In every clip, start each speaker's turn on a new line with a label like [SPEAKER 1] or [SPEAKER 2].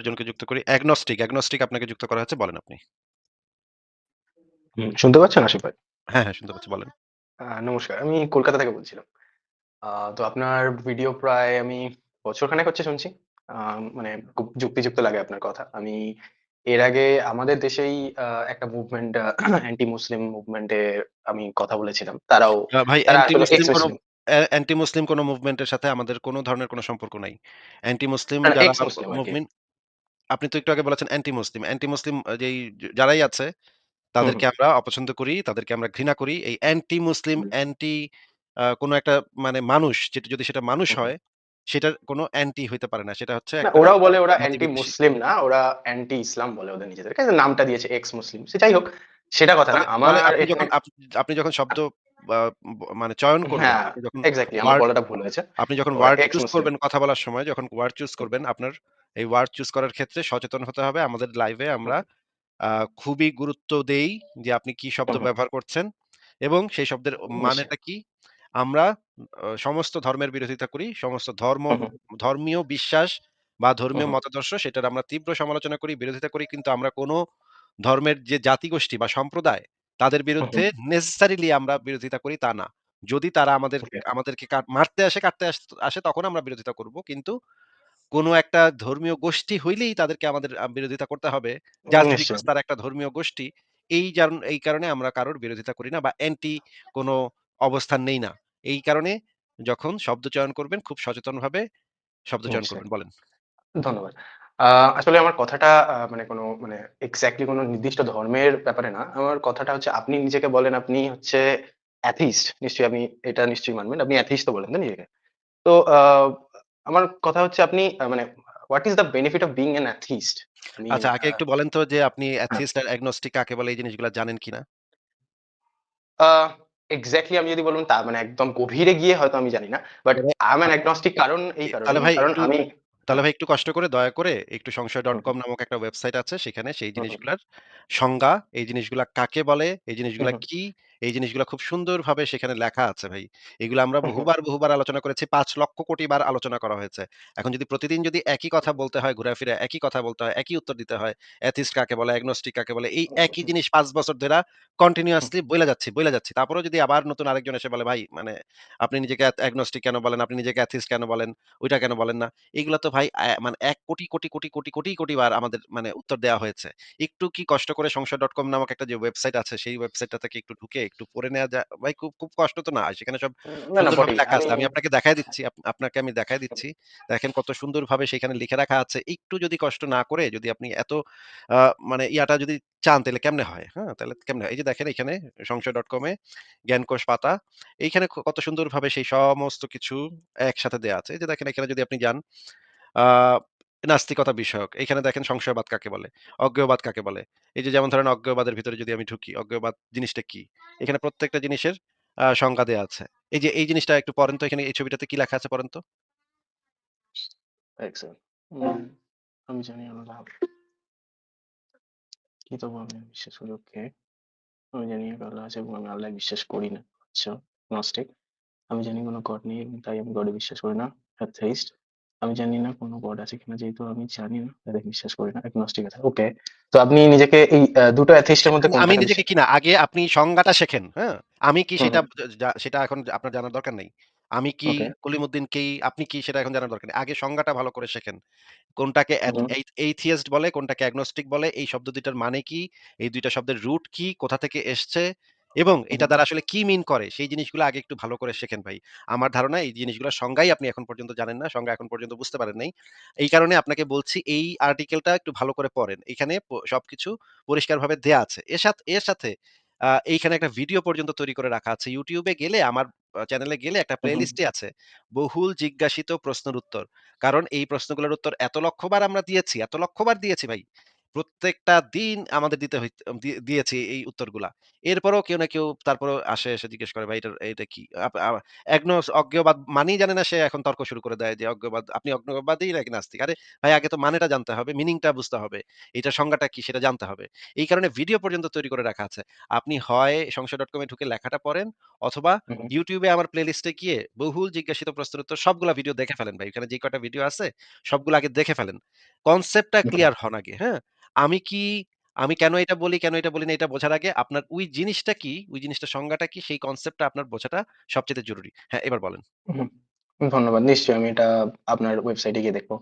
[SPEAKER 1] আরেকজনকে যুক্ত করি। অ্যাগনস্টিক, অ্যাগনস্টিক আপনাকে যুক্ত করা হয়েছে। বলেন আপনি।
[SPEAKER 2] শুনতে পাচ্ছেন আশিক ভাই?
[SPEAKER 1] হ্যাঁ, হ্যাঁ শুনতে পাচ্ছি। বলেন।
[SPEAKER 2] নমস্কার। আমি কলকাতা থেকে বলছিলাম। তো আপনার ভিডিও প্রায় আমি বছরখানেক হচ্ছে শুনছি। মানে খুব যুক্তিযুক্ত লাগে আপনার কথা। আমি এর আগে আমাদের দেশেই একটা মুভমেন্ট অ্যান্টি মুসলিম মুভমেন্ট আমি কথা বলেছিলাম। তারাও
[SPEAKER 1] ভাই অ্যান্টি মুসলিম কোন অ্যান্টি মুসলিম কোন মুভমেন্টের সাথে আমাদের কোনো ধরনের কোনো সম্পর্ক নাই। অ্যান্টি মুসলিম যারা
[SPEAKER 2] মুসলিম
[SPEAKER 1] মুভমেন্ট আপনি তো একটু আগে বলেছেন অ্যান্টি মুসলিম। অ্যান্টি মুসলিম যেই যারাই আছে
[SPEAKER 2] হুম,
[SPEAKER 1] তাদেরকে
[SPEAKER 2] হুম,
[SPEAKER 1] আমরা অপছন্দ করি, তাদেরকে আমরা ঘৃণা করি। এই অ্যান্টি মুসলিম,
[SPEAKER 2] হুম,
[SPEAKER 1] অ্যান্টি আ কোন একটা মানে মানুষ যেটা যদি সেটা মানুষ
[SPEAKER 2] হুম, হুম।
[SPEAKER 1] হয়, সেটার কোন অ্যান্টি হইতে পারে না। সেটা হচ্ছে
[SPEAKER 2] না
[SPEAKER 1] একটা
[SPEAKER 2] ওরাও বলে ওরা
[SPEAKER 1] জাতি
[SPEAKER 2] অ্যান্টি
[SPEAKER 1] বিদ্বেষী।
[SPEAKER 2] মুসলিম না, ওরা অ্যান্টি ইসলাম বলে ওদের নিজেদেরকে। নামটা দিয়েছে এক্স মুসলিম। সে যাই হোক, সেটা কথা না।
[SPEAKER 1] তাহলে
[SPEAKER 2] আমার
[SPEAKER 1] আপনি
[SPEAKER 2] এখানে
[SPEAKER 1] যখন আপ আপনি যখন শব্দ মানে চয়ন করবেন,
[SPEAKER 2] হ্যাঁ,
[SPEAKER 1] আপনি যখন
[SPEAKER 2] আমার
[SPEAKER 1] ওয়ার্ড
[SPEAKER 2] বলাটা ভুল হয়েছে।
[SPEAKER 1] আপনি যখন ওয়ার্ড চুজ করবেন কথা বলার সময়, যখন ওয়ার্ড চুজ করবেন, আপনার এই ওয়ার্ড চুজ করার ক্ষেত্রে সচেতন হতে হবে। আমাদের লাইভে আমরা খুবই গুরুত্ব দেই যে আপনি কি শব্দ ব্যবহার করছেন এবং সেই শব্দের মানেটা কি? আমরা সমস্ত ধর্মের বিরোধিতা করি। সমস্ত ধর্ম ধর্মীয় বিশ্বাস বা ধর্মীয় মতাদর্শ সেটার আমরা তীব্র সমালোচনা করি, বিরোধিতা করি। কিন্তু আমরা কোনো ধর্মের যে জাতিগোষ্ঠী বা সম্প্রদায় তাদের বিরুদ্ধে নেসেসারিলি আমরা বিরোধিতা করি তা না। যদি তারা আমাদের আমাদেরকে মারতে আসে, কাটতে আসে তখন আমরা বিরোধিতা করব। কিন্তু কোন একটা ধর্মীয় গোষ্ঠী হইলেই তাদেরকে আমাদের বিরোধিতা করতে হবে। তারা একটা ধর্মীয় গোষ্ঠী। এই এই কারণে আমরা কারোর বিরোধিতা করি না বা অ্যান্টি কোন অবস্থান নেই না। এই কারণে যখন শব্দ চয়ন করবেন খুব সচেতনভাবে শব্দ চয়ন করবেন। বলেন।
[SPEAKER 2] ধন্যবাদ। আসলে আমার কথাটা মানে কোনো মানে এক্স্যাক্টলি কোনো নির্দিষ্ট ধর্মের ব্যাপারে না। আমার কথাটা হচ্ছে আপনি নিজেকে বলেন আপনি হচ্ছে অ্যাথিস্ট। নিশ্চয়ই আপনি এটা নিশ্চয়ই মানবেন। আপনি অ্যাথিস্ট তো বলেন তো নিজেকে? তো আ আমার কথা হচ্ছে আপনি আ মানে what is the benefit of being an atheist? আমি
[SPEAKER 1] আচ্ছা আগে একটু বলেন তো যে আপনি
[SPEAKER 2] হ্যাঁ।
[SPEAKER 1] অ্যাথিস্ট আর অ্যাগনস্টিক কাকে বলে এই জিনিসগুলো জানেন কিনা?
[SPEAKER 2] আ এক্সাক্টলি আমি যদি বলুন তা মানে একদম গভীরে গিয়ে হয়তো আমি জানি না। বাট আই অ্যান অ্যাগনস্টিক কারণ এই
[SPEAKER 1] এ তাহলে
[SPEAKER 2] কারণেই
[SPEAKER 1] ভাই
[SPEAKER 2] কারণ
[SPEAKER 1] একটু
[SPEAKER 2] আমি
[SPEAKER 1] তাহলে। ভাই একটু কষ্ট করে দয়া করে একটু
[SPEAKER 2] সংশয় ডট
[SPEAKER 1] কম নামক একটা ওয়েবসাইট আছে সেখানে সেই জিনিসগুলার সংজ্ঞা, এই জিনিসগুলা কাকে বলে, এই জিনিসগুলা কি, এই জিনিসগুলা খুব সুন্দরভাবে সেখানে লেখা আছে ভাই। এগুলো আমরা বহুবার, বহুবার আলোচনা করেছি। ৫ লক্ষ কোটি বার আলোচনা করা হয়েছে। এখন যদি প্রতিদিন যদি একই কথা বলতে হয়, ঘুরাফিরা একই কথা বলতে হয়, একই উত্তর দিতে হয়, অ্যাথিস্ট কাকে বলে, অ্যাগনস্টিক কাকে বলে, এই একই জিনিস ৫ বছর ধইরা কন্টিনিউয়াসলি বইলা যাচ্ছি, বইলা যাচ্ছি। তারপরেও যদি আবার নতুন আরেকজন এসে বলে, "ভাই মানে আপনি নিজেকে অ্যাগনস্টিক কেন বলেন? আপনি নিজেকে অ্যাথিস্ট কেন বলেন? ওইটা কেন বলেন না?" এগুলা তো ভাই মানে এক কোটি, কোটি, কোটি, কোটি, কোটি, কোটি বার আমাদের মানে উত্তর দেওয়া হয়েছে। একটু কি কষ্ট করে সংসার ডট কম নামক একটা যে ওয়েবসাইট আছে, সেই ওয়েবসাইটটা থেকে একটু ঢুকে একটু পড়ে নেয়া যায় ভাই খুব, খুব কষ্ট তো না। সেখানে সব লেখা
[SPEAKER 2] আমি
[SPEAKER 1] আছে। আমি আপনাকে দেখায় দিচ্ছি। আপনাকে আমি দেখায় দিচ্ছি। দেখেন কত সুন্দরভাবে সেখানে লিখে রাখা আছে। একটু যদি কষ্ট না করে যদি আপনি এত মানে ইয়াটা যদি চান তাহলে কেমনে হয়? হ্যাঁ? তাহলে কেমনে হয়? এই যে দেখেন এখানে সংশয়.com এ জ্ঞানকোষ পাতা। এইখানে কত সুন্দরভাবে সেই সমস্ত কিছু একসাথে দেওয়া আছে। এই যে দেখেন এখানে যদি আপনি যান আ নাস্তিকতা বিষয়ক। এখানে দেখেন সংশয়বাদ কাকে বলে? অজ্ঞবাদ কাকে বলে? এই যে যেমন ধরেন অজ্ঞবাদের ভিতরে যদি আমি ঢুকি, অজ্ঞবাদ জিনিসটা কি? এখানে প্রত্যেকটা জিনিসের সংজ্ঞা দেয়া আছে। এই যে এই জিনিসটা একটু পড়েন তো এখানে এই ছবিটাতে কি লেখা আছে পড়েন তো?
[SPEAKER 2] আমি জানি আল্লাহ কি তবু আমি বিশ্বাস করি ওকে। আমি জানি আল্লাহ আছে এবং আমি আল্লাহ বিশ্বাস করি না। আচ্ছা, নস্টিক। আমি জানি কোন গড নেই তাই আমি গডে বিশ্বাস করি না। অ্যাথেইস্ট। আমি জানি না কোন গড আছে কিনা যেহেতু আমি জানি না আমি বিশ্বাস করি না। অ্যাগনস্টিক আছে। ওকে। তো আপনি নিজেকে এই দুটো অ্যাথিস্ট এর মধ্যে
[SPEAKER 1] আমি আমি নিজেকে
[SPEAKER 2] বিশ্বাস
[SPEAKER 1] কি না আগে আপনি সংজ্ঞাটা শেখেন, হ্যাঁ? আমি কি সেটা সেটা এখন আপনার জানার দরকার নেই। আমি কি। কলিমুদ্দিন কি, আপনি কি সেটা এখন জানার দরকার নেই। আগে সংজ্ঞাটা ভালো করে শেখেন। কোনটাকে এইথিয়েস্ট বলে, কোনটাকে অ্যাগনস্টিক বলে, এই শব্দ ২ টার মানে কি, এই দুইটা শব্দের রুট কি, কোথা থেকে এসছে এবং এটা দ্বারা আসলে কি মিন করে সেই জিনিসগুলো আগে একটু ভালো করে শেখেন ভাই। আমার ধারণা এই জিনিসগুলোর সংজ্ঞাই আপনি এখন পর্যন্ত জানেন না, সংজ্ঞা এখন পর্যন্ত বুঝতে পারেন নাই। এই কারণে আপনাকে বলছি এই আর্টিকেলটা একটু ভালো করে পড়েন। এখানে সবকিছু পরিষ্কারভাবে দেয়া আছে। এর সাথে এর সাথে এইখানে একটা ভিডিও পর্যন্ত তৈরি করে রাখা আছে। ইউটিউবে গেলে আমার চ্যানেলে গেলে একটা
[SPEAKER 2] হুম।
[SPEAKER 1] আছে। বহুল জিজ্ঞাসিত প্রশ্নের উত্তর। কারণ এই প্রশ্নগুলোর উত্তর এত লক্ষবার আমরা দিয়েছি, এত লক্ষবার দিয়েছি ভাই। প্রত্যেকটা দিন আমাদের দিতে দিয়েছে এই উত্তরগুলা। এরপরেও কেউ না কেউ তারপরেও আসে এসে জিজ্ঞেস করে, "ভাই এটার এটা কি?" আপ অজ্ঞবাদ মানেই জানে না সে এখন তর্ক শুরু করে দেয় যে অজ্ঞবাদ আপনি অজ্ঞবাদী নাকি নাস্তিক? আরে ভাই আগে তো মানেটা জানতে হবে, মিনিংটা বুঝতে হবে। এটার সংজ্ঞাটা কি সেটা জানতে হবে। এই কারণে ভিডিও পর্যন্ত তৈরি করে রাখা আছে। আপনি হয় সংশয়.com এ ঢুকে লেখাটা পড়েন অথবা ইউটিউবে আমার প্লেলিস্টে গিয়ে বহুল জিজ্ঞাসিত প্রশ্নের উত্তর সবগুলা ভিডিও দেখে ফেলেন ভাই। ওখানে যে কয়টা ভিডিও আছে সবগুলো আগে দেখে ফেলেন। কনসেপ্টটা ক্লিয়ার হন আগে, হ্যাঁ? আমি কি আমি কেন এটা বলি, কেন এটা বলি না এটা বোঝার আগে আপনার ওই জিনিসটা কি, ওই জিনিসটার সংজ্ঞাটা কি সেই কনসেপ্টটা আপনার বোঝাটা সবচেয়ে জরুরি। হ্যাঁ, এবার বলেন।
[SPEAKER 2] ধন্যবাদ। নিশ্চয়ই আমি এটা আপনার ওয়েবসাইটে গিয়ে দেখব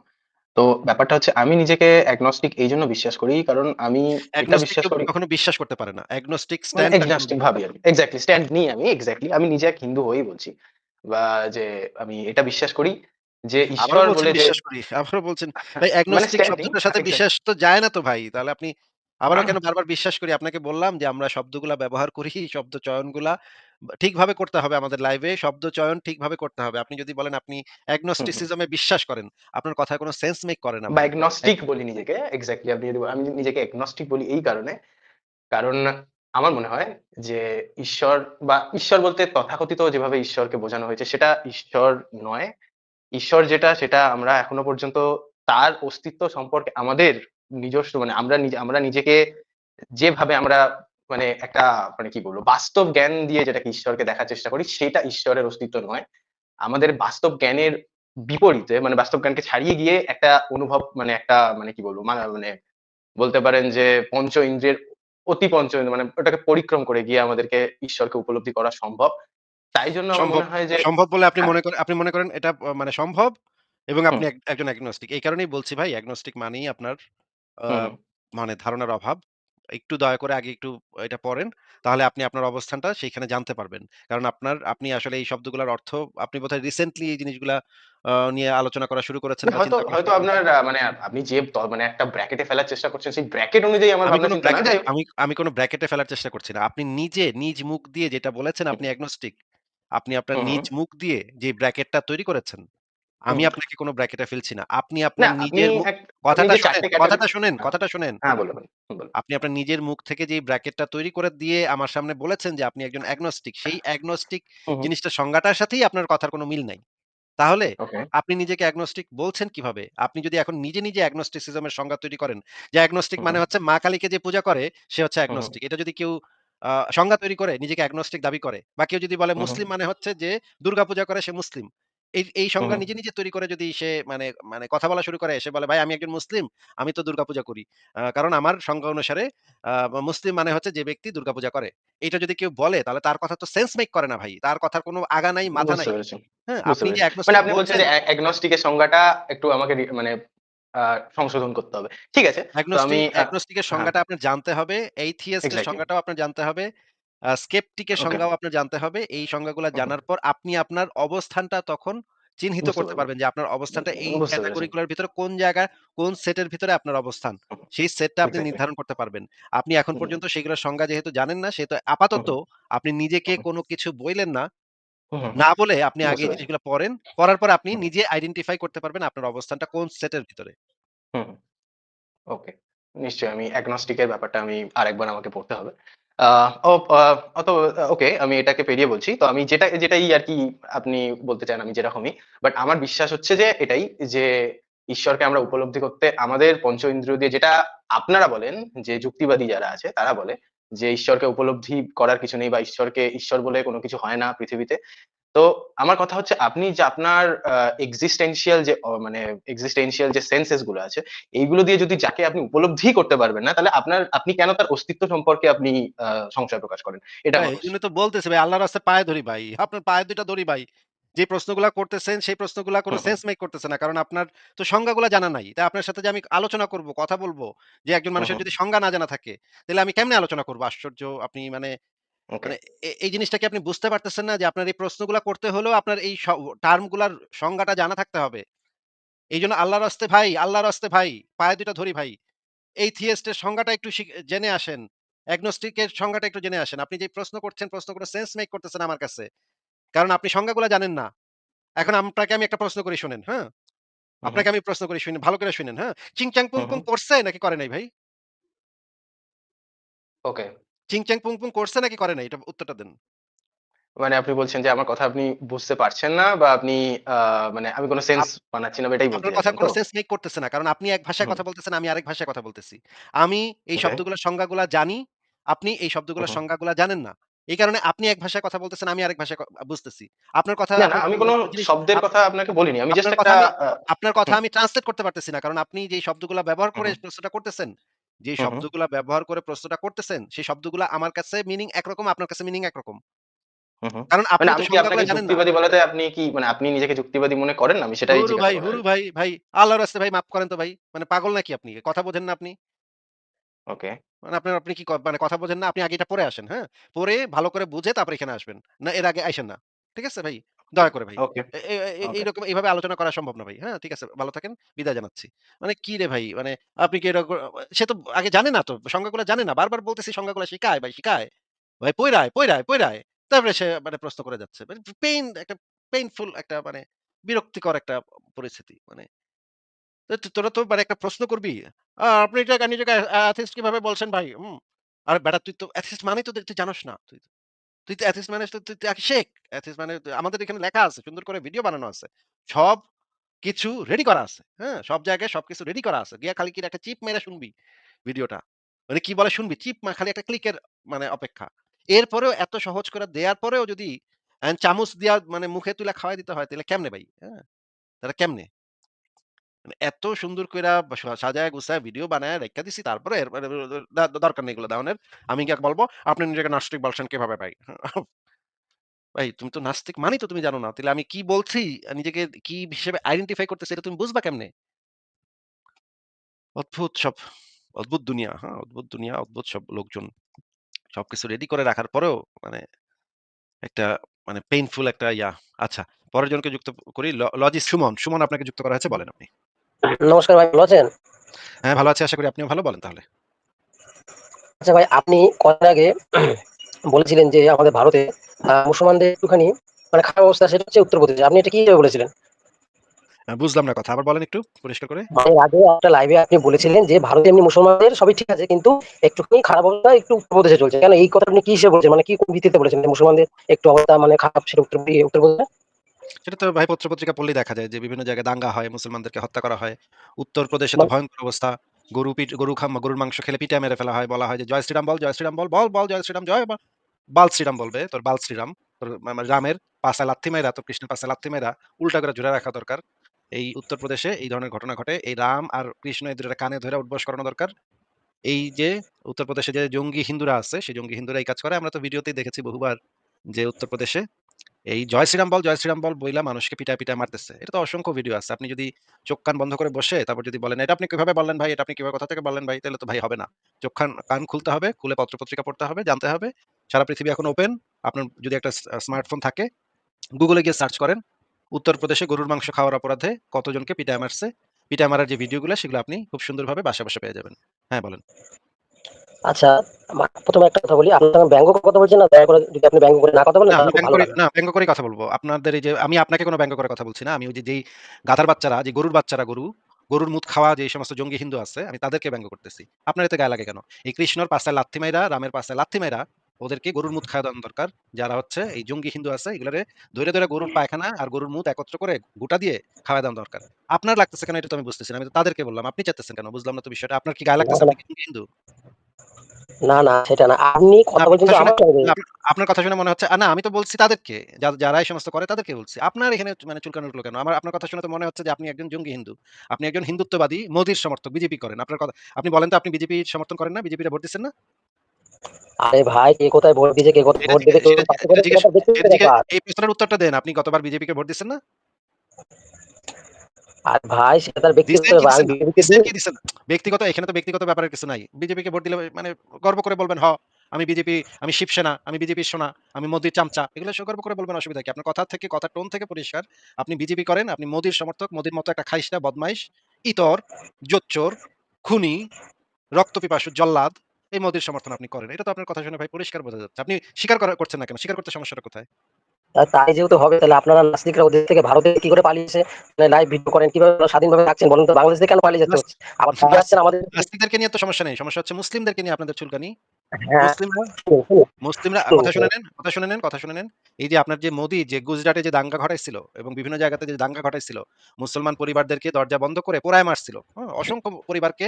[SPEAKER 2] তো ব্যাপারটা হচ্ছে আমি নিজেকে অ্যাগনস্টিক এই জন্য বিশ্বাস করি কারণ আমি এটা বিশ্বাস
[SPEAKER 1] কেউ
[SPEAKER 2] করি
[SPEAKER 1] কখনো বিশ্বাস করতে পারে না। এগনোস্টিক
[SPEAKER 2] মানে
[SPEAKER 1] স্ট্যান্ড কোনো
[SPEAKER 2] ভাবি আরকি। এক্সাক্টলি স্ট্যান্ড নিই আমি এক্স্যাক্টলি আমি নিজে এক হিন্দু হয়েই বলছি। বা যে আমি এটা বিশ্বাস করি যে ঈশ্বর
[SPEAKER 1] বলছেন
[SPEAKER 2] বলে যে
[SPEAKER 1] বিশ্বাস করি। বলছেন ভাই
[SPEAKER 2] মানে স্ট্যান্ড
[SPEAKER 1] শব্দটার সাথে। বিশ্বাস তো যায় না তো ভাই। তাহলে আপনি আবারও কেন বারবার বিশ্বাস করি? আপনাকে বললাম যে আমরা শব্দগুলা ব্যবহার করি, শব্দ চয়নগুলা বা ঠিকভাবে করতে হবে আমাদের লাইভে শব্দ চয়ন ঠিকভাবে করতে হবে। আপনি যদি বলেন আপনি
[SPEAKER 2] হুম, হুম।
[SPEAKER 1] এগনোস্টিসিজম এ বিশ্বাস করেন, আপনার কথায় কোনো সেন্স মেক করে না
[SPEAKER 2] বা
[SPEAKER 1] ভাই। এক
[SPEAKER 2] agnostic বলি নিজেকে এক্সাক্টলি আপনি যদি আমি নিজেকে agnostic বলি এই কারণে কারণ আমার মনে হয় যে ঈশ্বর বা ঈশ্বর বলতে তথাকথিত যেভাবে ঈশ্বরকে বোঝানো হয়েছে সেটা ঈশ্বর নয়। ঈশ্বর যেটা, সেটা আমরা এখনও পর্যন্ত তার অস্তিত্ব সম্পর্কে আমাদের নিজস্ব মানে আমরা আমরা নিজেকে যেভাবে আমরা মানে একটা মানে কি বলব, বাস্তব জ্ঞান দিয়ে যেটাকে ঈশ্বরকে দেখার চেষ্টা করি, সেটা ঈশ্বরের অস্তিত্ব নয়। আমাদের বাস্তব জ্ঞানের বিপরীতে মানে বাস্তব জ্ঞানকে ছাড়িয়ে গিয়ে একটা অনুভব মানে একটা মানে কি বলব মানে বলতে পারেন যে পঞ্চ ইন্দ্রিয়ের অতি পঞ্চ মানে ওটাকে পরিক্রম করে গিয়ে আমাদেরকে ঈশ্বরকে উপলব্ধি করা সম্ভব। তাই জন্য আমার মনে হয় যে
[SPEAKER 1] সম্ভব বলে আপনি
[SPEAKER 2] হ্যাঁ,
[SPEAKER 1] মনে করেন আপনি মনে করেন এটা মানে সম্ভব এবং আপনি একজন এগনোস্টিক। এই কারণেই বলছি ভাই এগনোস্টিক মানেই আপনার। মানে ধারণার অভাব। একটু দয়া করে আগে একটু এটা পড়েন। তাহলে আপনি আপনার অবস্থানটা সেইখানে জানতে পারবেন। কারণ আপনার আপনি আসলে এই শব্দগুলার অর্থ আপনি বোধহয় রিসেন্টলি এই জিনিসগুলা নিয়ে আলোচনা করা শুরু করেছেন
[SPEAKER 2] হয়তো, হয়তো আপনার মানে আপনি যে মানে একটা ব্র্যাকেটে ফেলার চেষ্টা করছেন সেই ব্র্যাকেট অনুযায়ী আমার
[SPEAKER 1] আমি
[SPEAKER 2] ভাবনা চিন্তা না।
[SPEAKER 1] আমি আমি কোন ব্র্যাকেটে ফেলার চেষ্টা করছি না। আপনি নিজে নিজ মুখ দিয়ে যেটা বলেছেন আপনি এগনোস্টিক। আপনি আপনার নিজ মুখ দিয়ে যে ব্র্যাকেটটা তৈরি করেছেন আমি আপনাকে কোনো ব্র্যাকেটে ফেলছি না। আপনি আপনার নিজের কথাটা
[SPEAKER 2] যে ৪
[SPEAKER 1] শোনেন,
[SPEAKER 2] টে ক্যাটেগরি
[SPEAKER 1] কথাটা শোনেন,
[SPEAKER 2] হ্যাঁ,
[SPEAKER 1] কথাটা শোনেন।
[SPEAKER 2] হ্যাঁ।
[SPEAKER 1] আপনি আপনার নিজের মুখ থেকে যে ব্র্যাকেটটা তৈরি করে দিয়ে আমার সামনে বলেছেন যে আপনি একজন এগনোস্টিক। সেই
[SPEAKER 2] হুম, হুম।
[SPEAKER 1] সংজ্ঞাটার সাথেই আপনার কথার কোনো মিল নাই। তাহলে আপনি নিজেকে এগনোস্টিক বলছেন কীভাবে? আপনি যদি এখন নিজে, নিজে এগনোস্টিসিজম এর সংজ্ঞা তৈরি করেন যে এগনোস্টিক
[SPEAKER 2] হুম,
[SPEAKER 1] মানে হচ্ছে মা কালীকে যে পূজা করে সে হচ্ছে
[SPEAKER 2] হুম,
[SPEAKER 1] এটা যদি কেউ সংজ্ঞা তৈরি করে নিজেকে এগনোস্টিক দাবি করে বা কেউ যদি বলে মুসলিম মানে হচ্ছে যে দুর্গা পূজা করে সে মুসলিম। এই, এই সংজ্ঞা নিজে, নিজে তৈরি করে যদি সে মানে, মানে কথা বলা শুরু করে সে বলে ভাই আমি একজন মুসলিম, আমি তো দুর্গা পূজা করি। কারণ আমার সংজ্ঞা অনুসারে মুসলিম মানে হচ্ছে যে ব্যক্তি দুর্গাপূজা করে। এটা যদি কেউ বলে তাহলে তার কথা তো সেন্স মেক করে না ভাই। তার কথার কোনো আগা নাই, মাথা নাই। হ্যাঁ? আপনি যে।
[SPEAKER 2] মানে আপনি বলছেন সংজ্ঞাটা একটু আমাকে মানে সংশোধন করতে হবে। ঠিক আছে। আমি
[SPEAKER 1] অ্যাগনোস্টিক
[SPEAKER 2] আ
[SPEAKER 1] অ্যাগনোস্টিক এর
[SPEAKER 2] হ্যাঁ,
[SPEAKER 1] সংজ্ঞাটা আপনার জানতে হবে। এইথিয়েস্ট এর সংজ্ঞাটাও আপনার জানতে হবে। আ স্কেপটিক এর
[SPEAKER 2] ওকে।
[SPEAKER 1] সংজ্ঞাও আপনার জানতে হবে। এই সংজ্ঞাগুলা জানার পর আপনি আপনার অবস্থানটা তখন চিহ্নিত করতে পারবেন যে আপনার অবস্থানটা এই
[SPEAKER 2] উম বুঝতে পেরেছি।
[SPEAKER 1] ক্যাটেগরি গুলার ভিতরে কোন জায়গায়, কোন সেটের ভিতরে আপনার অবস্থান। সেই সেটটা আপনি নির্ধারণ করতে পারবেন। আপনি এখন পর্যন্ত সেগুলোর সংজ্ঞা যেহেতু জানেন না, সেহেতু আপাতত আপনি নিজেকে কোনো কিছু বইলেন না।
[SPEAKER 2] হুম,
[SPEAKER 1] না বলে আপনি আগে
[SPEAKER 2] বুঝতে
[SPEAKER 1] এই
[SPEAKER 2] পেরেছি।
[SPEAKER 1] জিনিসগুলা পড়েন। পড়ার পর আপনি
[SPEAKER 2] হুম,
[SPEAKER 1] নিজে আইডেন্টিফাই করতে পারবেন আপনার অবস্থানটা কোন সেটের ভিতরে।
[SPEAKER 2] হুম। ওকে। নিশ্চয়ই আমি agnostic এর ব্যাপারটা আমি আরেকবার আমাকে পড়তে হবে। আ ও আ অত ওকে আমি এটাকে পেরিয়ে বলছি। তো আমি যেটা যেটাই আরকি আপনি বলতে চান আমি যেরকমই। বাট আমার বিশ্বাস হচ্ছে যে এটাই যে ঈশ্বরকে আমরা উপলব্ধি করতে আমাদের পঞ্চ ইন্দ্রিয় দিয়ে যেটা আপনারা বলেন যে যুক্তিবাদী যারা আছে তারা বলে যে ঈশ্বরকে উপলব্ধি করার কিছু নেই বা ঈশ্বরকে ঈশ্বর বলে কোনো কিছু হয় না পৃথিবীতে। তো আমার কথা হচ্ছে আপনি যে আপনার existential যে মানে existential যে সেন্সেসগুলো আছে, এইগুলো দিয়ে যদি যাকে আপনি উপলব্ধি করতে পারবেন না, তাহলে আপনার আপনি কেন তার অস্তিত্ব সম্পর্কে আপনি সংশয় প্রকাশ করেন? এটা
[SPEAKER 1] তো বলতেছি ভাই আল্লাহর রাস্তায় পায়ে ধরি ভাই। আপনার পায়ে ২ টা ধরি ভাই। যে প্রশ্নগুলা করতেছেন সেই প্রশ্নগুলা কোন
[SPEAKER 2] হুম,
[SPEAKER 1] সেন্স মেক করতেছে না। কারণ আপনার তো সংজ্ঞাগুলা জানা নাই। তাই আপনার সাথে যে আমি আলোচনা করব, কথা বলব, যে একজন মানুষের যদি সংজ্ঞা না জানা থাকে, তাহলে আমি কেমনে আলোচনা করব? আশ্চর্য! আপনি মানে মানে এই জিনিসটা কি আপনি বুঝতে পারতেছেন না যে আপনার এই প্রশ্নগুলা করতে হলেও আপনার এই স টার্মগুলার সংজ্ঞাটা জানা থাকতে হবে। এইজন্য আল্লাহর রাস্তে ভাই, আল্লাহর রাস্তে ভাই, পায়ে ২ টা ধরি ভাই। এই থিয়েস্ট এর সংজ্ঞাটা একটু জেনে আসেন। অ্যাগনস্টিক এর সংজ্ঞাটা একটু জেনে আসেন। আপনি যে প্রশ্ন করছেন, প্রশ্নগুলো সেন্স মেক করতেছেন আমার কাছে। কারণ আপনি সংজ্ঞাগুলা জানেন না। এখন আপনাকে আমি একটা প্রশ্ন করি শুনেন, হ্যাঁ? আপনাকে আমি প্রশ্ন করি শুনেন, ভালো করে শুনেন, হ্যাঁ? চিং চাং পুং পুং করছে নাকি করে নাই ভাই?
[SPEAKER 2] ওকে।
[SPEAKER 1] চিং-চাং পুং-পুং করছে নাকি করে নাই? এটা উত্তরটা দেন।
[SPEAKER 2] মানে আপনি বলছেন যে আমার কথা আপনি বুঝতে পারছেন না বা আপনি মানে আমি কোন সেন্স বানাচ্ছি না এটাই বলতে চাইছেন
[SPEAKER 1] কোন? সেন্স মেক করতেছে না। কারণ আপনি এক ভাষায় কথা বলতেছেন, আমি আরেক ভাষায় কথা বলতেছি। আমি এই। শব্দগুলোর সংজ্ঞাগুলা জানি, আপনি এই শব্দগুলোর। সংজ্ঞাগুলা জানেন না। এই কারণে আপনি এক ভাষায় কথা বলতেছেন, আমি আরেক ভাষায় বুঝতেছি। আপনার কথা
[SPEAKER 2] আমি কোন শব্দের কথা আপনাকে বলিনি। আমি জাস্ট একটা
[SPEAKER 1] আপনার কথা আমি ট্রান্সলেট করতে পারতেছি না। কারণ আপনি যেই শব্দগুলা ব্যবহার করে প্রশ্নটা করতেছেন,
[SPEAKER 2] হু, হু,
[SPEAKER 1] ব্যবহার করে প্রশ্নটা করতেছেন, সেই শব্দগুলা আমার কাছে মিনিং একরকম, আপনার কাছে মিনিং একরকম। কারণ
[SPEAKER 2] মানে
[SPEAKER 1] আপনি
[SPEAKER 2] আমি কি আপনাকে যুক্তিবাদী বলাতে আপনি কি মানে আপনি নিজেকে যুক্তিবাদী মনে করেন? আমি সেটাই
[SPEAKER 1] ভাই, হুরু ভাই, ভাই আল্লাহর রাস্তে ভাই মাফ করেন তো ভাই। মানে পাগল নাকি আপনি? কথা বোঝেন না আপনি?
[SPEAKER 2] ওকে।
[SPEAKER 1] মানে আপনার আপনি কি ক মানে কথা বোঝেন না? আপনি আগে এটা পড়ে আসেন, হ্যাঁ? পড়ে ভালো করে বুঝে তারপর এখানে আসবেন। না এর আগে আইসেন না। ঠিক আছে ভাই? দয়া করে ভাই।
[SPEAKER 2] ওকে,
[SPEAKER 1] এ এ এ
[SPEAKER 2] ওকে।
[SPEAKER 1] এইরকম এভাবে আলোচনা করা সম্ভব না ভাই। হ্যাঁ? ঠিক আছে। ভালো থাকেন। বিদায় জানাচ্ছি। মানে কি রে ভাই? মানে আপনি কি এরক সে তো আগে জানে না তো। সংজ্ঞাগুলো জানে না। বারবার বলতেছি সংজ্ঞাগুলো শিখায় ভাই শিখায়। ভাই আয়, পইড়া আয়। তারপরে সে মানে প্রশ্ন করে যাচ্ছে। মানে পেইন একটা পেইনফুল একটা মানে বিরক্তিকর একটা পরিস্থিতি। মানে তোরা তো মানে একটা প্রশ্ন করবি। আপনি এটা নিজেকে অ্যা অ্যাথিস্ট কীভাবে বলছেন ভাই? হুম। আরে বেটা, তুই তো অ্যাথিস্ট মানেই তো তুই জানোস না। তুই তুই তো অ্যাথিস্ট মানে তুই তুই শেখ। অ্যাথিস্ট মানে আমাদের এখানে লেখা আছে। সুন্দর করে ভিডিও বানানো আছে। সব কিছু রেডি করা আছে। হ্যাঁ? সব জায়গায় সবকিছু রেডি করা আছে। গিয়া খালি কি একটা চিপ মেরে শুনবি ভিডিওটা। মানে কি বলে শুনবি। চিপ খালি একটা ক্লিকের মানে অপেক্ষা। এরপরেও এত সহজ করে দেওয়ার পরেও যদি চামচ দিয়া মানে মুখে তুইলা খাওয়াই দিতে হয়, তাহলে কেমনে ভাই? হ্যাঁ? তাহলে কেমনে? মানে এত সুন্দর কইরা সাজায় গুছায় ভিডিও বানায় রাইখা দিছি। তারপরে মানে দরকার নেই এগুলো দেওয়ানের। আমি গিয়ে বলব, "আপনি নিজেকে নাস্তিক বলছেন কীভাবে ভাই?" ভাই তুমি তো নাস্তিক মানেই তো তুমি জানো না। তাইলে আমি কি বলছি, নিজেকে কি হিসেবে আইডেন্টিফাই করতেছি এটা তুমি বুঝবা কেমনে? অদ্ভুত সব, অদ্ভুত দুনিয়া, হ্যাঁ? অদ্ভুত দুনিয়া, অদ্ভুত সব লোকজন। সবকিছু রেডি করে রাখার পরেও মানে একটা মানে পেইনফুল একটা ইয়া। আচ্ছা, পরের জনকে যুক্ত করি। লজিস সুমন। সুমন আপনাকে যুক্ত করা হয়েছে বলেন আপনি।
[SPEAKER 3] নমস্কার ভাই, ভালো আছেন?
[SPEAKER 1] হ্যাঁ, ভালো আছি। আশা করি আপনিও ভালো। বলেন তাহলে।
[SPEAKER 3] আচ্ছা ভাই আপনি কদিন আগে বলেছিলেন যে আমাদের ভারতে মুসলমানদের একটুখানি মানে খারাপ অবস্থা সেটা হচ্ছে উত্তরপ্রদেশে। আপনি এটা কীভাবে বলেছিলেন?
[SPEAKER 1] বুঝলাম না কথা। আবার বলেন একটু পরিষ্কার করে।
[SPEAKER 3] এর আগে একটা লাইভে আপনি বলেছিলেন যে ভারতে এমনি মুসলমানদের সবই ঠিক আছে কিন্তু একটুখানি খারাপ অবস্থা একটু উত্তরপ্রদেশে চলছে। কেন এই কথা আপনি কি হিসেবে বলেছেন? মানে কি কোন ভিত্তিতে বলেছেন মুসলমানদের একটু অবস্থা মানে খারাপ সেটা উত্তর উত্তরপ্রদেশে?
[SPEAKER 1] সেটা তো ভাই পত্র-পত্রিকা পড়লেই দেখা যায় যে বিভিন্ন জায়গায় দাঙ্গা হয়, মুসলমানদেরকে হত্যা করা হয়। উত্তরপ্রদেশে তো ভয়ংকর অবস্থা। গরু পিট গরু খাম গরুর মাংস খেলে পিটায় মেরে ফেলা হয়। বলা হয় যে, "জয় শ্রীরাম বল, জয় শ্রীরাম বল, বল, বল জয় শ্রীরাম জয় বা" বাল শ্রীরাম বলবে। তোর বাল শ্রীরাম। তোর রামের পাছায় লাথি মাইরা, তোর কৃষ্ণের পাছায় লাথি মাইরা উল্টা করে ঝুলায় রাখা দরকার। এই উত্তরপ্রদেশে এই ধরনের ঘটনা ঘটে। এই রাম আর কৃষ্ণ এই ২ কানে ধরে উঠবস করানো দরকার। এই যে উত্তরপ্রদেশে যে জঙ্গি হিন্দুরা আছে, সেই জঙ্গি হিন্দুরা এই কাজ করে। আমরা তো ভিডিওতেই দেখেছি বহুবার যে উত্তরপ্রদেশে এই জয় শ্রীরাম বল, জয় শ্রীরাম বল বইলা মানুষকে পিটায়, পিটায় মারতেছে। এটা তো অসংখ্য ভিডিও আছে। আপনি যদি চোখ কান বন্ধ করে বসে তারপর যদি বলেন, "এটা আপনি কীভাবে বললেন ভাই? এটা আপনি কীভাবে কোথা থেকে বললেন ভাই?" তাহলে তো ভাই হবে না। চোখ খান কান খুলতে হবে, খুলে পত্র-পত্রিকা পড়তে হবে, জানতে হবে। সারা পৃথিবী এখন ওপেন। আপনার যদি একটা স্মার্টফোন থাকে, গুগলে গিয়ে সার্চ করেন। উত্তরপ্রদেশে গরুর মাংস খাওয়ার অপরাধে কতজনকে পিটায় মারছে। পিটায় মারার যে ভিডিওগুলা সেগুলো আপনি খুব সুন্দরভাবে বাসা বাসা পেয়ে যাবেন। হ্যাঁ, বলেন।
[SPEAKER 3] আচ্ছা আমা ১ম এ একটা কথা বলি। আপনার সঙ্গে ব্যঙ্গ কথা বলছেন না দয়া করে যদি আপনি ব্যঙ্গ করে না কথা বলেন
[SPEAKER 1] না,
[SPEAKER 3] তাহলে
[SPEAKER 1] ব্যঙ্গ
[SPEAKER 3] ভালো
[SPEAKER 1] করে কথা বলব। আপনাদের এই যে আমি আপনাকে কোন ব্যঙ্গ করে কথা বলছি না। আমি ওই যে যেই গাধার বাচ্চারা, যে গরুর বাচ্চারা গরু, গরুর মুত খাওয়া যে সমস্ত জঙ্গি হিন্দু আছে, আমি তাদেরকে ব্যঙ্গ করতেছি। আপনার এতে গায়ে লাগে কেন? এই কৃষ্ণর পাছায় লাথি মাইরা, রামের পাশে লাথি মাইরা, ওদেরকে গরুর মুত খাওয়া দেওয়ানো দরকার। যারা হচ্ছে এই জঙ্গি হিন্দু আছে, এগুলারে ধরে ধরে গরুর পায়খানা আর গরুর মুত একত্র করে গোটা দিয়ে খাওয়া দেওয়ানো দরকার। আপনার লাগতেছে কেন এটা তো আমি বুঝতেছি না। আমি তো তাদেরকে বললাম। আপনি চাইতেছেন কেন? বুঝলাম না তো বিষয়টা। আপনার কি গায়ে লাগতেছে হিন্দু?
[SPEAKER 3] না, না সেটা না। আপনি কথা বলছেন আমার
[SPEAKER 1] আপনার কথা শুনে মনে হচ্ছে না আমি তো বলছি তাদেরকে। যারা এই সমস্ত করে তাদেরকে বলছি। আপনার এখানে মানে চুলকানি উঠল কেন? আমার আপনার কথা শুনে তো মনে হচ্ছে যে আপনি একজন জঙ্গি হিন্দু। আপনি একজন হিন্দুত্ববাদী, মোদির সমর্থক, বিজেপি করেন। আপনার কথা আপনি বলেন তো আপনি বিজেপি সমর্থন করেন না? বিজেপিরে ভোট দিচ্ছেন না?
[SPEAKER 3] আরে ভাই কে কোথায় ভোট দিয়েছে, কে কোথায় ভোট দেবে।
[SPEAKER 1] এই প্রশ্নের উত্তরটা দেন। আপনি গতবার বিজেপিকে ভোট দিচ্ছেন না?
[SPEAKER 3] আর ভাই সেটা তার ব্যক্তিগত?
[SPEAKER 1] ব্যক্তিগত এখানে তো ব্যক্তিগত ব্যাপারের কিছু নাই। বিজেপিকে ভোট দিলে মানে গর্ব করে বলবেন, "হ আমি বিজেপি, আমি শিবসেনা, আমি বিজেপির সোনা, আমি মোদির চামচা।" এগুলো গর্ব করে বলবেন অসুবিধা কি? আপনার কথা থেকে কথার টোন থেকে পরিষ্কার। আপনি বিজেপি করেন, আপনি মোদির সমর্থক, মোদির মতো একটা খাইস্টা, বদমাইশ, ইতর, জোচ্চোর, খুনি, রক্তপিপাসু, জল্লাদ এই মোদির সমর্থন আপনি করেন। এটা তো আপনার কথা শুনে ভাই পরিষ্কার বোঝা যাচ্ছে। আপনি স্বীকার করছেন না কেন? স্বীকার করতে সমস্যাটা কোথায়?
[SPEAKER 3] তাই যেহেতু হবে তাহলে আপনারা নাস্তিকরা ওদের থেকে ভারতে কি করে পালিয়েছে মানে লাইভ ভিডিও করেন কীভাবে স্বাধীনভাবে থাকছেন বলুন তো বাংলাদেশ থেকে কেন পালিয়ে যেতে হচ্ছে? আবার ফিরে আসছেন আমাদের
[SPEAKER 1] নাস্তিকদেরকে নিয়ে তো সমস্যা নেই। সমস্যা হচ্ছে মুসলিমদেরকে নিয়ে আপনাদের চুলকানি।
[SPEAKER 3] হ্যাঁ
[SPEAKER 1] মুসলিমরা
[SPEAKER 3] শুনুন, শুনুন,
[SPEAKER 1] মুসলিমরা কথা শুনে নেন, কথা শুনে নেন, কথা শুনে নেন। এই যে আপনার যে মোদি যে গুজরাটে যে দাঙ্গা ঘটাইছিল এবং বিভিন্ন জায়গাতে যে দাঙ্গা ঘটাইছিল, মুসলমান পরিবারদেরকে দরজা বন্ধ করে পোড়ায় মারছিল। অসংখ্য পরিবারকে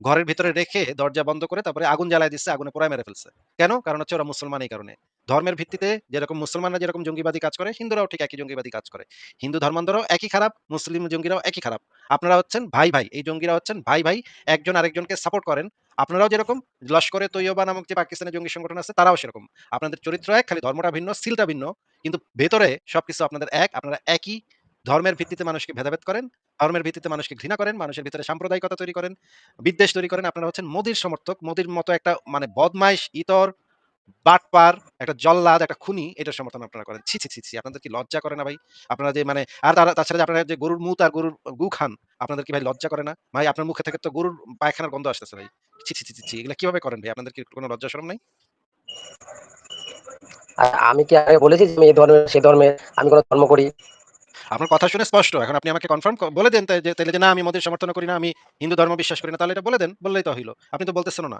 [SPEAKER 1] ঘরের ভিতরে রেখে দরজা বন্ধ করে তারপরে আগুন জ্বালায় দিচ্ছে, আগুনে পোড়ায় মেরে ফেলছে। কেন? কারণ হচ্ছে ওরা মুসলমান এই কারণে। ধর্মের ভিত্তিতে যেরকম মুসলমানরা যেরকম জঙ্গিবাদী কাজ করে, হিন্দুরাও ঠিক একই জঙ্গিবাদী কাজ করে। হিন্দু ধর্মান্ধরাও একই খারাপ, মুসলিম জঙ্গিরাও একই খারাপ। আপনারা হচ্ছেন ভাই, ভাই। এই জঙ্গিরা হচ্ছেন ভাই, ভাই। একজন আরেকজনকে সাপোর্ট করেন। আপনারাও যেরকম লস্করে তৈয়বা নামক যে পাকিস্তানের জঙ্গি সংগঠন আছে তারাও সেরকম। আপনাদের চরিত্র এক, খালি ধর্মটা ভিন্ন, সিলটা ভিন্ন। কিন্তু ভেতরে সবকিছু আপনাদের এক। আপনারা একই ধর্মের ভিত্তিতে মানুষকে ভেদাভেদ করেন, ধর্মের ভিত্তিতে মানুষকে ঘৃণা করেন, মানুষের ভিতরে সাম্প্রদায়িকতা তৈরি করেন, বিদ্বেষ তৈরি করেন। আপনারা হচ্ছেন মোদির সমর্থক। মোদির মতো একটা মানে বদমাইশ, ইতর, বাটপার, একটা জল্লাদ, একটা খুনি এটার সমর্থন আপনারা করেন। ছি, ছি, ছি, ছি! আপনাদের কি লজ্জা করে না ভাই? আপনারা যে মানে আর তাছাড়া যে আপনারা যে গরুর মুত আর গরুর গু খান, আপনাদের কি ভাই লজ্জা করে না? ভাই আপনার মুখে থেকে তো গরুর পায়খানার গন্ধ আসতেছে ভাই। ছি, ছি, ছি, ছি! এগুলা কীভাবে করেন ভাই? আপনাদের কি কোনো লজ্জা শরম নাই?
[SPEAKER 3] আমি কি আগে বলেছি যে আমি এই ধর্মের, সে ধর্মের, আমি কোন ধর্ম করি?
[SPEAKER 1] আপনার কথা শুনে স্পষ্ট। এখন আপনি আমাকে কনফার্ম বলে দেন তা যে তাইলে যে না আমি মোদির সমর্থন করি না, আমি হিন্দু ধর্ম বিশ্বাস করি না। তাহলে এটা বলে দেন। বললেই তো হইল। আপনি তো বলতেছেন না।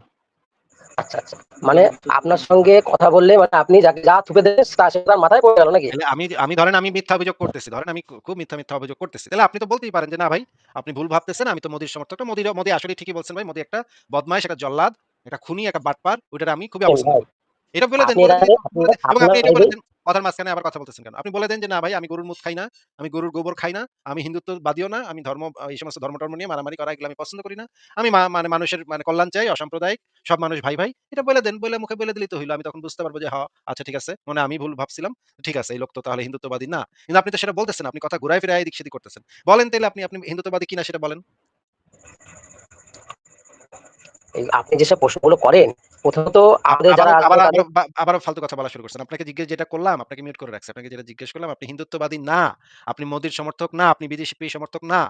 [SPEAKER 3] আচ্ছা, আচ্ছা। মানে আপনার সঙ্গে কথা বললে মানে আপনি যাকে যা থুপে দেন তা সে তার মাথায় পড়ে গেল নাকি?
[SPEAKER 1] আমি আমি ধরেন আমি মিথ্যা অভিযোগ করতেছি। ধরেন আমি খুব মিথ্যা, মিথ্যা অভিযোগ করতেছি। তাহলে আপনি তো বলতেই পারেন যে, "না ভাই, আপনি ভুল ভাবতেছেন। আমি তো মোদির সমর্থক। মোদির মোদি আসলেই ঠিকই বলছেন ভাই। মোদি একটা বদমাইশ, একটা জল্লাদ, একটা খুনি, একটা বাটপার। ওইটা আমি খুবই করি।" এটা বলে দেন, বলে বলে এবং আপনি এটা বলে। কথার মাঝখানে আবার কথা বলতেছেন কেন? আপনি বলে দেন যে, "না ভাই আমি গরুর মুত খাই না, আমি গরুর গোবর খাই না, আমি হিন্দুত্ববাদীও না, আমি ধর্ম এই সমস্ত ধর্ম-টর্ম নিয়ে মারামারি করা এগুলো আমি পছন্দ করি না। আমি মানে মানুষের মানে কল্যাণ চাই, অসাম্প্রদায়িক, সব মানুষ ভাই, ভাই।" এটা বলে দেন। বইলে মুখে বলে দিলেই তো হইল। আমি তখন বুঝতে পারব যে, "হ, আচ্ছা ঠিক আছে। মনে আমি ভুল ভাবছিলাম। ঠিক আছে, এই লোক তো তাহলে হিন্দুত্ববাদী না।" কিন্তু আপনি তো সেটা বলতেছেন আপনি কথা ঘুরায় ফিরায় এদিক সেদিক করতেছেন। বলেন তাহলে আপনি, আপনি হিন্দুত্ববাদী কিনা সেটা বলেন।
[SPEAKER 3] আপনি যেসব প্রশ্নগুলো করেন, প্রথমত আমাদের যারা
[SPEAKER 1] আবারও ফালতু কথা বলা শুরু করছেন। আপনাকে জিজ্ঞেস যেটা করলাম, আপনাকে মিউট করে রাখছি। আপনাকে যেটা জিজ্ঞেস করলাম, আপনি হিন্দুত্ববাদী না। আপনি মোদির সমর্থক না। আপনি বিজেপি সমর্থক না।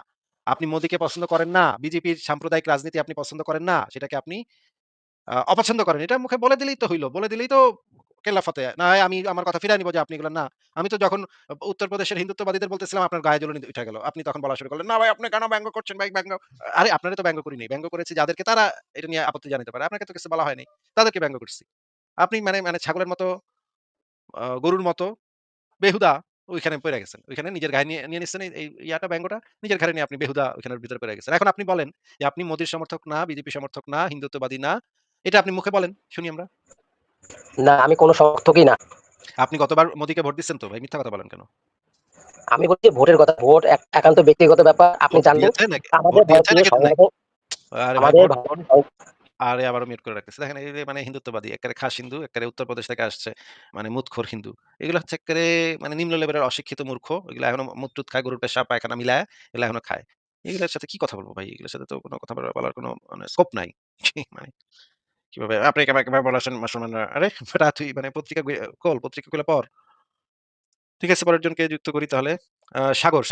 [SPEAKER 1] আপনি মোদিকে পছন্দ করেন না। বিজেপির সাম্প্রদায়িক রাজনীতি আপনি পছন্দ করেন না। সেটাকে আপনি অপছন্দ করেন। এটা মুখে বলে দিলেই তো হইল বলে দিলেই তো কেল্লা ফতে। না আমি আমার কথা ফিরায় নিব যে আপনি না। আমি তো যখন উত্তরপ্রদেশের হিন্দুত্ববাদীদের বলতেছিলাম আপনার গায়ে জ্বলনি উঠা গেল। আপনি তখন বলা শুরু করলেন, "না ভাই আপনি কেন ব্যঙ্গ করছেন ভাই ব্যঙ্গ।" আরে আপনারে তো ব্যঙ্গ করি নাই। ব্যঙ্গ করেছি যাদেরকে তারা এটা নিয়ে আপত্তি জানাতে পারে। আপনাকে তো কিছু বলা হয় নাই। তাদেরকে ব্যঙ্গ করছি। আপনি মানে মানে ছাগলের মতো গরুর মতো বেহুদা ওইখানে পইড়া গেছেন। ওইখানে নিজের গায়ে নিয়ে নিয়ে নিচ্ছেন এই ইয়াটা ব্যঙ্গটা নিজের ঘাড়ে নিয়ে আপনি বেহুদা ওইখানের ভিতরে পইড়া গেছেন। এখন আপনি বলেন যে আপনি মোদির সমর্থক না, বিজেপি সমর্থক না, হিন্দুত্ববাদী না। এটা আপনি মুখে বলেন, শুনি আমরা।
[SPEAKER 3] না, আমি কোন সমর্থকই না।
[SPEAKER 1] আপনি গতবার মোদিকে ভোট দিচ্ছেন তো ভাই? মিথ্যা কথা বলেন কেন?
[SPEAKER 3] আমি বলছি ভোটের কথা। ভোট একান্ত ব্যক্তিগত ব্যাপার। আপনি
[SPEAKER 1] ভোট
[SPEAKER 3] জানবেন আমাদের ভারতীয়
[SPEAKER 1] ভাই
[SPEAKER 3] আমাদের
[SPEAKER 1] আরে আবারও মিউট করে রাখতেছি। দেখেন এই মানে হিন্দুত্ববাদী, এক্কারে খাস হিন্দু, এক্কারে উত্তরপ্রদেশ থেকে আসছে। মানে মুতখোর হিন্দু। এগুলো হচ্ছে এক্কারে মানে নিম্ন লেভেলের অশিক্ষিত মূর্খ। এগুলো এখনও মুত-টুত খায়, গরুর পেশাব, পায়খানা মিলায় এগুলো এখনও খায়। এগুলোর সাথে কি কথা বলব ভাই? এগুলোর সাথে তো কোন কথা বলার কোনো মানে স্কোপ নাই। মানে কীভাবে আপনি কেমন বলেছেন মুসলমানরা, আরে তুই মানে পত্রিকা কল পত্রিকাগুলো পড়। ঠিক আছে, পরের জনকে যুক্ত করি তাহলে। সাগর